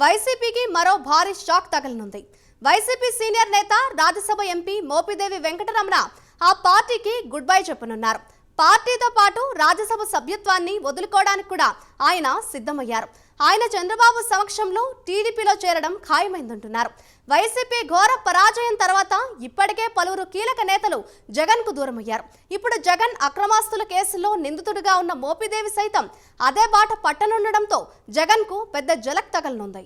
వైసీపీకి మరో భారీ షాక్ తగలనుంది. వైసీపీ సీనియర్ నేత రాజ్యసభ ఎంపీ మోపిదేవి వెంకటరమణ ఆ పార్టీకి గుడ్ బై చెప్పనున్నారు. పార్టీతో పాటు రాజ్యసభ సభ్యత్వాన్ని వదులుకోవడానికి కూడా ఆయన సిద్ధమయ్యారు. ఆయన చంద్రబాబు సమక్షంలో టీడీపీలో చేరడం ఖాయమైందంటున్నారు. వైసీపీ ఘోర పరాజయం తర్వాత ఇప్పటికే పలువురు కీలక నేతలు జగన్కు దూరమయ్యారు. ఇప్పుడు జగన్ అక్రమాస్తుల కేసులో నిందితుడిగా ఉన్న మోపిదేవి సైతం అదే బాట పట్టనుండడంతో జగన్కు పెద్ద జలక్ తగలనుంది.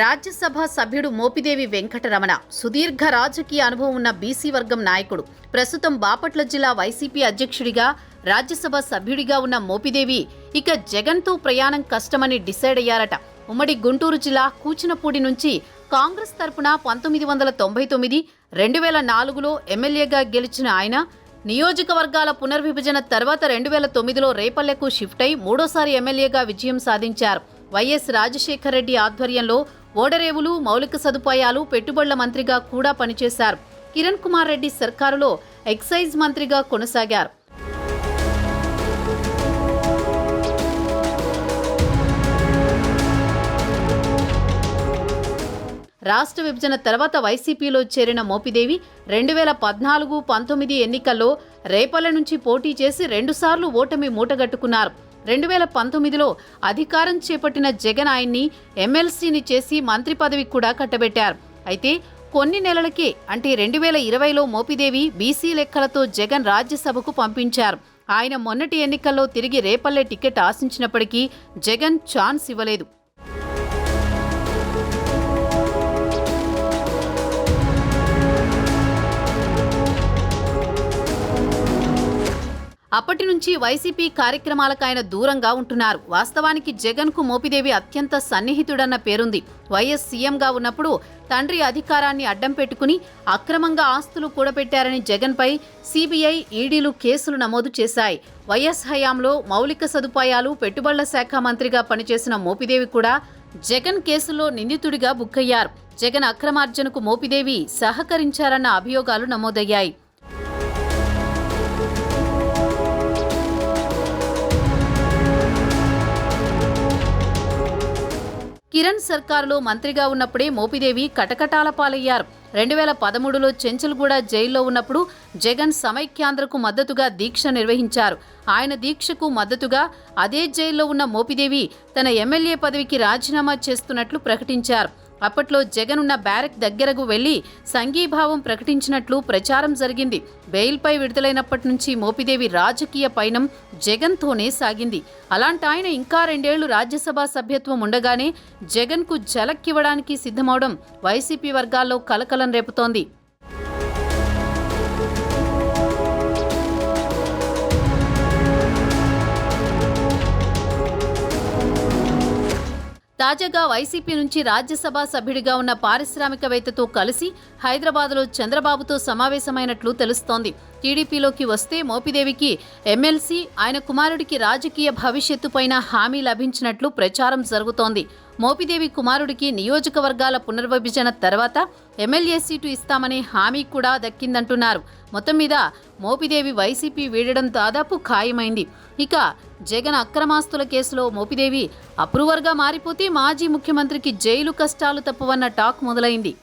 రాజ్యసభ సభ్యుడు మోపిదేవి వెంకటరమణ సుదీర్ఘ రాజకీయ అనుభవం ఉన్న బీసీ వర్గం నాయకుడు ప్రస్తుతం బాపట్ల జిల్లా వైసీపీ అధ్యక్షుడిగా రాజ్యసభ సభ్యుడిగా ఉన్న మోపిదేవి ఇక జగన్తో ప్రయాణం కష్టమని డిసైడ్ అయ్యారట. ఉమ్మడి గుంటూరు జిల్లా కూచినపూడి నుంచి కాంగ్రెస్ తరపున పంతొమ్మిది వందల తొంభై తొమ్మిది రెండు వేల నాలుగులో ఎమ్మెల్యేగా గెలిచిన ఆయన నియోజకవర్గాల పునర్విభజన తర్వాత రెండు వేల తొమ్మిదిలో రేపల్లెకు షిఫ్ట్ అయి మూడోసారి ఎమ్మెల్యేగా విజయం సాధించారు. వైఎస్ రాజశేఖర రెడ్డి ఆధ్వర్యంలో ఓడరేవులు మౌలిక సదుపాయాలు పెట్టుబడుల మంత్రిగా కూడా పనిచేశారు. కిరణ్ కుమార్ రెడ్డి సర్కారులో ఎక్సైజ్ మంత్రిగా కొనసాగారు. రాష్ట్ర విభజన తర్వాత వైసీపీలో చేరిన మోపిదేవి రెండు వేల పద్నాలుగు పంతొమ్మిది ఎన్నికల్లో రేపల్ల నుంచి పోటీ చేసి రెండుసార్లు ఓటమి మూటగట్టుకున్నారు. రెండు వేల పంతొమ్మిదిలో అధికారం చేపట్టిన జగన్ ఆయన్ని ఎమ్మెల్సీని చేసి మంత్రి పదవి కూడా కట్టబెట్టారు. అయితే కొన్ని నెలలకే అంటే రెండు వేల ఇరవైలో మోపిదేవి బీసీ లెక్కలతో జగన్ రాజ్యసభకు పంపించారు. ఆయన మొన్నటి ఎన్నికల్లో తిరిగి రేపల్లె టికెట్ ఆశించినప్పటికీ జగన్ ఛాన్స్ ఇవ్వలేదు. అప్పటి నుంచి వైసీపీ కార్యక్రమాలకు ఆయన దూరంగా ఉంటున్నారు. వాస్తవానికి జగన్కు మోపిదేవి అత్యంత సన్నిహితుడన్న పేరుంది. వైఎస్ సీఎంగా ఉన్నప్పుడు తండ్రి అధికారాన్ని అడ్డం పెట్టుకుని అక్రమంగా ఆస్తులు కూడబెట్టారని జగన్పై సీబీఐ ఈడీలు కేసులు నమోదు చేశాయి. వైఎస్ హయాంలో మౌలిక సదుపాయాలు పెట్టుబడుల శాఖ మంత్రిగా పనిచేసిన మోపిదేవి కూడా జగన్ కేసులో నిందితుడిగా బుక్కయ్యారు. జగన్ అక్రమార్జనకు మోపిదేవి సహకరించారన్న అభియోగాలు నమోదయ్యాయి. కిరణ్ సర్కారులో మంత్రిగా ఉన్నప్పుడే మోపిదేవి కటకటాల పాలయ్యారు. రెండు వేల పదమూడులో చెంచల్గూడ జైల్లో ఉన్నప్పుడు జగన్ సమైక్యాంధ్రకు మద్దతుగా దీక్ష నిర్వహించారు. ఆయన దీక్షకు మద్దతుగా అదే జైల్లో ఉన్న మోపిదేవి తన ఎమ్మెల్యే పదవికి రాజీనామా చేస్తున్నట్లు ప్రకటించారు. అప్పట్లో జగన్ ఉన్న బ్యారెక్ దగ్గరకు వెళ్ళి సంఘీభావం ప్రకటించినట్లు ప్రచారం జరిగింది. బెయిల్పై విడుదలైనప్పటి నుంచి మోపిదేవి రాజకీయ పయనం జగన్తోనే సాగింది. అలాంటి ఆయన ఇంకా రెండేళ్ళు రాజ్యసభ సభ్యత్వం ఉండగానే జగన్కు జలక్కివ్వడానికి సిద్ధమవడం వైసీపీ వర్గాల్లో కలకలం రేపుతోంది. తాజాగా వైసీపీ నుంచి రాజ్యసభ సభ్యుడిగా ఉన్న పారిశ్రామికవేత్తతో కలిసి హైదరాబాద్లో చంద్రబాబుతో సమావేశమైనట్లు తెలుస్తోంది. టీడీపీలోకి వస్తే మోపిదేవికి ఎమ్మెల్సీ ఆయన కుమారుడికి రాజకీయ భవిష్యత్తుపైన హామీ లభించినట్లు ప్రచారం జరుగుతోంది. మోపిదేవి కుమారుడికి నియోజకవర్గాల పునర్విభజన తర్వాత ఎమ్మెల్యే సీటు ఇస్తామనే హామీ కూడా దక్కిందంటున్నారు. మొత్తం మీద మోపిదేవి వైసీపీ వీడడం దాదాపు ఖాయమైంది. ఇక జగన్ అక్రమాస్తుల కేసులో మోపిదేవి అప్రూవర్గా మారిపోతే మాజీ ముఖ్యమంత్రికి జైలు కష్టాలు తప్పవన్న టాక్ మొదలైంది.